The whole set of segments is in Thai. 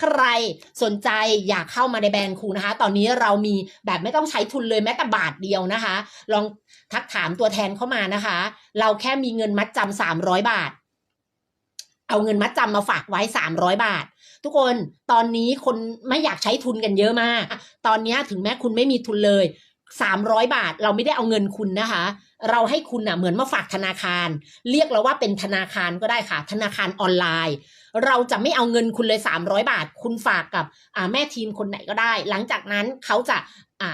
ใครสนใจอยากเข้ามาในแบรนด์ครูนะคะ ตอนนี้เรามีแบบไม่ต้องใช้ทุนเลยแม้แต่บาทเดียวนะคะ ลองทักถามตัวแทนเข้ามานะคะ เราแค่มีเงินมัดจำสามร้อยบาท เอาเงินมัดจำมาฝากไว้สามร้อยบาททุกคนตอนนี้คนไม่อยากใช้ทุนกันเยอะมาก ตอนนี้ถึงแม้คุณไม่มีทุนเลย สามร้อยบาทเราไม่ได้เอาเงินคุณนะคะ เราให้คุณน่ะเหมือนมาฝากธนาคาร เรียกเราว่าเป็นธนาคารก็ได้ค่ะ ธนาคารออนไลน์ เราจะไม่เอาเงินคุณเลย300บาท คุณฝากกับอ่าแม่ทีมคนไหนก็ได้ หลังจากนั้นเขาจะอ่า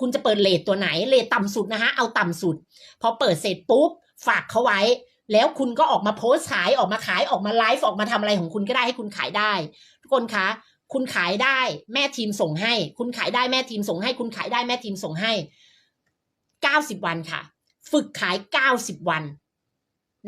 คุณจะเปิดเลทตัวไหนเลทต่ำสุดนะคะเอาต่ำสุด พอเปิดเสร็จปุ๊บฝากเขาไว้ แล้วคุณก็ออกมาโพสต์ขายออกมาขายออกมาไลฟ์ออกมาทำอะไรของคุณก็ได้ให้คุณขายได้ ทุกคนคะ คุณขายได้แม่ทีมส่งให้ คุณขายได้แม่ทีมส่งให้ คุณขายได้แม่ทีมส่งให้90วันค่ะ ฝึกขาย90วัน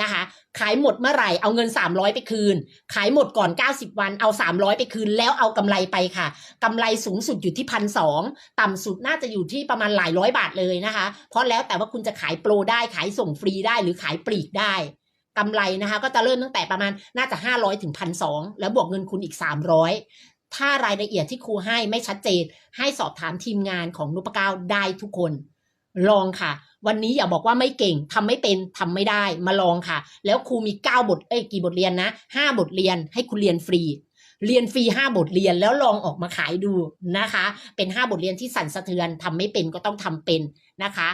นะคะ ขายหมดเมื่อไหร่เอาเงิน 300 ไปคืน ขายหมดก่อน 90 วันเอา 300 ไปคืน แล้วเอากำไรไปค่ะกำไรสูงสุดอยู่ที่พันสองต่ำสุดน่าจะอยู่ที่ประมาณหลายร้อยบาทเลยนะคะ เพราะแล้วแต่ว่าคุณจะขายโปรได้ขายส่งฟรีได้หรือขายปลีกได้กำไรนะคะ ก็จะเริ่มตั้งแต่ประมาณน่าจะ 500ถึงพันสองแล้วบวกเงินคุณอีก 300 ถ้ารายละเอียดที่ครูให้ไม่ชัดเจน ให้สอบถามทีมงานของนุปก้าวได้ทุกคน ลองค่ะ วันนี้อย่าบอกว่าไม่เก่งทำไม่เป็นทำไม่ได้มาลองค่ะ แล้วครูมี 9 บทเอ้ยกี่บทเรียนนะ 5 บทเรียนให้คุณเรียนฟรี เรียนฟรี 5 บทเรียนแล้วลองออกมาขายดูนะคะ เป็น 5 บทเรียนที่สั่นสะเทือนทำไม่เป็นก็ต้องทำเป็นนะคะ